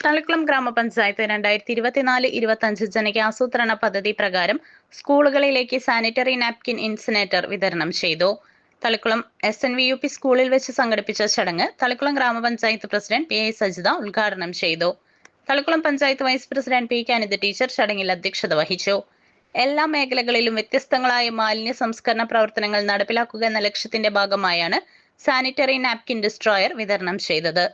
തളിക്കുളം ഗ്രാമപഞ്ചായത്ത് രണ്ടായിരത്തി ഇരുപത്തിനാല് ഇരുപത്തഞ്ച് ജനകാസൂത്രണ പദ്ധതി പ്രകാരം സ്കൂളുകളിലേക്ക് സാനിറ്ററി നാപ്കിൻ ഇൻസിനേറ്റർ വിതരണം ചെയ്തു. Thalikulam S N V U P സ്കൂളിൽ വെച്ച് സംഘടിപ്പിച്ച ചടങ്ങ് തളിക്കുളം ഗ്രാമപഞ്ചായത്ത് പ്രസിഡന്റ് പി ഐ സജിത ഉദ്ഘാടനം ചെയ്തു. Thalikulam panchayat vice president P K Anitha teacher ചടങ്ങിൽ അധ്യക്ഷത വഹിച്ചു. എല്ലാ മേഖലകളിലും വ്യത്യസ്തങ്ങളായ മാലിന്യ സംസ്കരണ പ്രവർത്തനങ്ങൾ നടപ്പിലാക്കുക എന്ന ലക്ഷ്യത്തിന്റെ ഭാഗമായാണ് സാനിറ്ററി നാപ്കിൻ ഡിസ്ട്രോയർ വിതരണം ചെയ്തത്.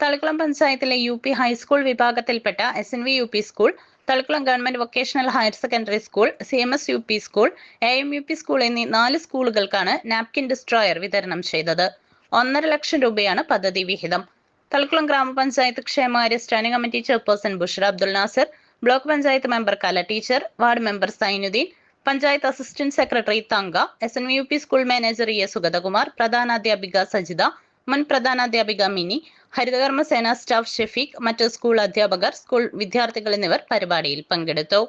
തളിക്കുളം പഞ്ചായത്തിലെ യു പി ഹൈസ്കൂൾ വിഭാഗത്തിൽപ്പെട്ട S N V U P school Thalikulam government vocational higher secondary school C M S U P school A M U P school എന്നീ നാല് സ്കൂളുകൾക്കാണ് നാപ്കിൻ ഡിസ്ട്രോയർ വിതരണം ചെയ്തത്. ഒന്നര ലക്ഷം രൂപയാണ് പദ്ധതി വിഹിതം. തളിക്കുളം ഗ്രാമപഞ്ചായത്ത് ക്ഷേമകാര്യ standing committee chairperson Bushara Abdul Nasar block panchayat member Kala teacher ward member Zainudheen panchayat assistant secretary Thanka S N V U P school manager A Sugathakumar പ്രധാനാധ്യാപിക Sajitha മുൻ പ്രധാനാധ്യാപിക മിനി ഹരിതകർമ്മസേന സ്റ്റാഫ് ഷെഫീഖ് മറ്റ് സ്കൂൾ അധ്യാപകർ സ്കൂൾ വിദ്യാർത്ഥികൾ എന്നിവർ പരിപാടിയിൽ പങ്കെടുത്തു.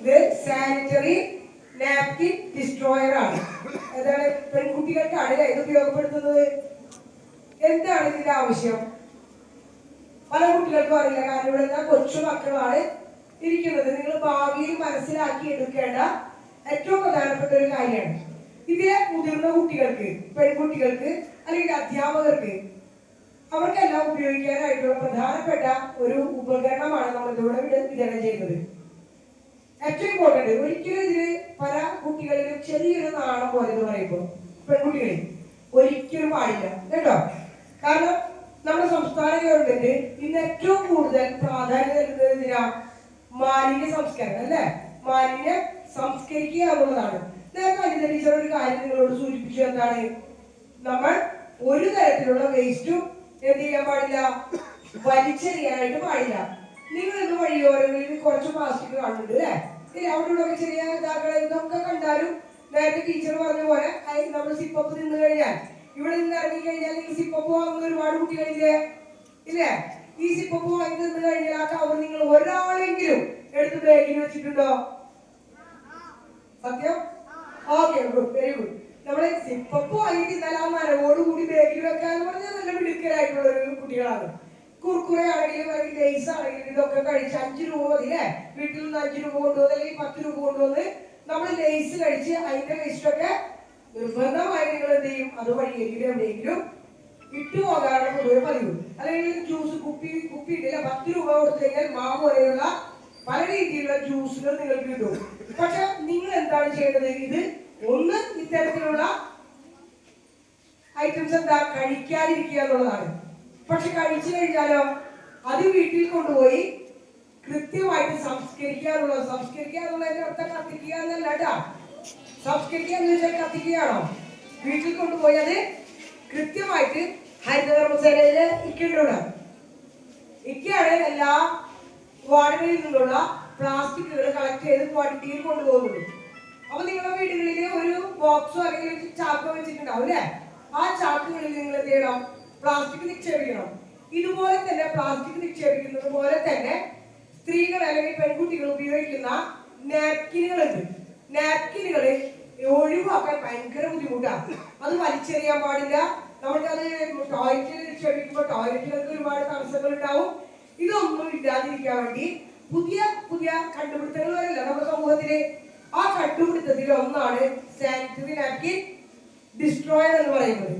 ഇത് സാനിറ്ററി നാപ്കിൻ ഡിസ്ട്രോയർ ആണ്. അതാണ് പെൺകുട്ടികൾക്കാണ് ഇത് ഉപയോഗപ്പെടുത്തുന്നത്? എന്താണ് ഇതിന്റെ ആവശ്യം? പല കുട്ടികൾക്കും അറിയില്ല. കാരണം ഇവിടെ എന്താ കൊച്ചു മക്കളാണ് ഇരിക്കുന്നത്. നിങ്ങൾ ഭാവിയിൽ മനസ്സിലാക്കി എടുക്കേണ്ട ഏറ്റവും പ്രധാനപ്പെട്ട ഒരു കാര്യമാണ് ഇതിലെ മുതിർന്ന കുട്ടികൾക്ക് പെൺകുട്ടികൾക്ക് അല്ലെങ്കിൽ അധ്യാപകർക്ക് അവർക്കെല്ലാം ഉപയോഗിക്കാനായിട്ടുള്ള പ്രധാനപ്പെട്ട ഒരു ഉപകരണമാണ് നമ്മൾ ഇതിലൂടെ വിത- വിതരണം ചെയ്യുന്നത്. ഏറ്റവും ഇമ്പോർട്ടന്റ് ഒരിക്കലും ഇതിൽ പല കുട്ടികളിലും ചെറിയൊരു നാണം പോലെ എന്ന് പറയുമ്പോൾ പെൺകുട്ടികളിൽ ഒരിക്കലും പാടില്ല. കേട്ടോ? കാരണം നമ്മുടെ സംസ്ഥാന ഗവൺമെന്റ് ഇന്ന് ഏറ്റവും കൂടുതൽ പ്രാധാന്യം നൽകുന്നത് എന്തിനാ? മാലിന്യ സംസ്കരണം അല്ലേ? മാലിന്യ സംസ്കരിക്കുക എന്നുള്ളതാണ്. നേരത്തെ അനിത ടീച്ചർ ഒരു കാര്യം നിങ്ങളോട് സൂചിപ്പിച്ചു എന്താണ്? നമ്മൾ ഒരു തരത്തിലുള്ള വേസ്റ്റും എന്ത് ചെയ്യാൻ പാടില്ല? വലിച്ചെറിയാനായിട്ട് പാടില്ല. നിങ്ങൾ ഇന്ന് വഴിയോരങ്ങളിൽ കുറച്ച് പ്ലാസ്റ്റിക് കാണുന്നുണ്ട് അല്ലേ? അവിടെ ഇവിടെ ചെറിയ ഇതാക്കളെ ഇതൊക്കെ കണ്ടാലും നേരത്തെ ടീച്ചർ പറഞ്ഞ പോലെ നമ്മൾ സിപ്പപ്പ് നിന്ന് കഴിഞ്ഞാൽ. ഇവിടെ നിന്ന് ഇറങ്ങി കഴിഞ്ഞാൽ ഈ സിപ്പപ്പ് വാങ്ങുന്ന ഒരുപാട് കുട്ടികളില്ലേ? ഇല്ലേ? ഈ സിപ്പപ്പ് വാങ്ങി നിന്ന് കഴിഞ്ഞാൽ ആ കവർ നിങ്ങൾ ഒരാളെങ്കിലും എടുത്ത് ബാഗിൽ വെച്ചിട്ടുണ്ടോ? സത്യം? ഓക്കെ ഗുഡ് വെരി ഗുഡ് നമ്മൾ സിപ്പപ്പ് വാങ്ങി തിന്നാൽ ആ മരവോടുകൂടി ബാഗിൽ വെക്കാന്ന് പറഞ്ഞാൽ നല്ല മിടുക്കരായിട്ടുള്ള ഒരു കുട്ടികളാണ്. കുർക്കുറെ ആണെങ്കിലും അല്ലെങ്കിൽ ഇതൊക്കെ കഴിച്ച് അഞ്ച് രൂപ മതി അല്ലേ? വീട്ടിൽ നിന്ന് അഞ്ച് രൂപ കൊണ്ടുവന്ന് അല്ലെങ്കിൽ പത്ത് രൂപ കൊണ്ടുവന്ന് നമ്മൾ ലേസ് കഴിച്ച് അതിന്റെ വേസ്റ്റൊക്കെ നിർബന്ധമായി നിങ്ങൾ എന്ത് ചെയ്യും? അത് വഴിയെങ്കിലും എവിടെയെങ്കിലും ഇട്ടു പോകാനാണ് പൊതുവെ പതിവ്. അല്ലെങ്കിൽ ജ്യൂസ് കുപ്പി കുപ്പി ഇട്ടില്ല പത്ത് രൂപ കൊടുത്തു കഴിഞ്ഞാൽ മാവ് പോലെയുള്ള പല രീതിയിലുള്ള ജ്യൂസുകൾ നിങ്ങൾക്ക് കിട്ടും. പക്ഷെ നിങ്ങൾ എന്താണ് ചെയ്യേണ്ടത്? ഇത് ഒന്ന് ഇത്തരത്തിലുള്ള ഐറ്റംസ് എന്താ? കഴിക്കാതിരിക്കുക എന്നുള്ളതാണ്. പക്ഷെ കഴിച്ചു കഴിഞ്ഞാലോ? അത് വീട്ടിൽ കൊണ്ടുപോയി കൃത്യമായിട്ട് സംസ്കരിക്കാറുള്ളത് സംസ്കരിക്കാറുള്ളതിന്റെ അർത്ഥം കത്തിക്കുക എന്നല്ല സംസ്കരിക്കുക എന്ന് വെച്ചാൽ കത്തിക്കുകയാണോ? വീട്ടിൽ കൊണ്ടുപോയി അത് കൃത്യമായിട്ട് ഹരിതകർമ്മസേനയിൽ ഇരിക്കേണ്ടതാണ് എല്ലാ വാർഡുകളിൽ നിന്നുള്ള പ്ലാസ്റ്റിക്കുകൾ കളക്ട് ചെയ്ത് വണ്ടിയിൽ കൊണ്ടുപോകുന്നത് അപ്പൊ നിങ്ങളുടെ വീടുകളിൽ ഒരു ബോക്സോ അല്ലെങ്കിൽ ചാക്കോ വെച്ചിട്ടുണ്ടാവും അല്ലെ? ആ ചാക്കുകളിൽ നിങ്ങൾ എന്ത് ചെയ്യണം? പ്ലാസ്റ്റിക് നിക്ഷേപിക്കണം. ഇതുപോലെ തന്നെ പ്ലാസ്റ്റിക് നിക്ഷേപിക്കുന്നത് പോലെ തന്നെ സ്ത്രീകൾ അല്ലെങ്കിൽ പെൺകുട്ടികൾ ഉപയോഗിക്കുന്ന നാപ്കിനുകളുണ്ട് നാപ്കിനുകൾ ഒഴിവാക്കാൻ ഭയങ്കര ബുദ്ധിമുട്ടാണ്. അത് വലിച്ചെറിയാൻ പാടില്ല. നമുക്കത് ടോയ്ലറ്റിൽ നിക്ഷേപിക്കുമ്പോൾ ടോയ്ലറ്റിലൊക്കെ ഒരുപാട് തടസ്സങ്ങൾ ഉണ്ടാവും. ഇതൊന്നും ഇല്ലാതിരിക്കാൻ വേണ്ടി പുതിയ പുതിയ കണ്ടുപിടുത്തങ്ങൾ വരില്ല നമ്മുടെ സമൂഹത്തിലെ. ആ കണ്ടുപിടുത്തത്തിൽ ഒന്നാണ് സാനിറ്ററി നാപ്കിൻ ഡിസ്ട്രോയർ എന്ന് പറയുന്നത്.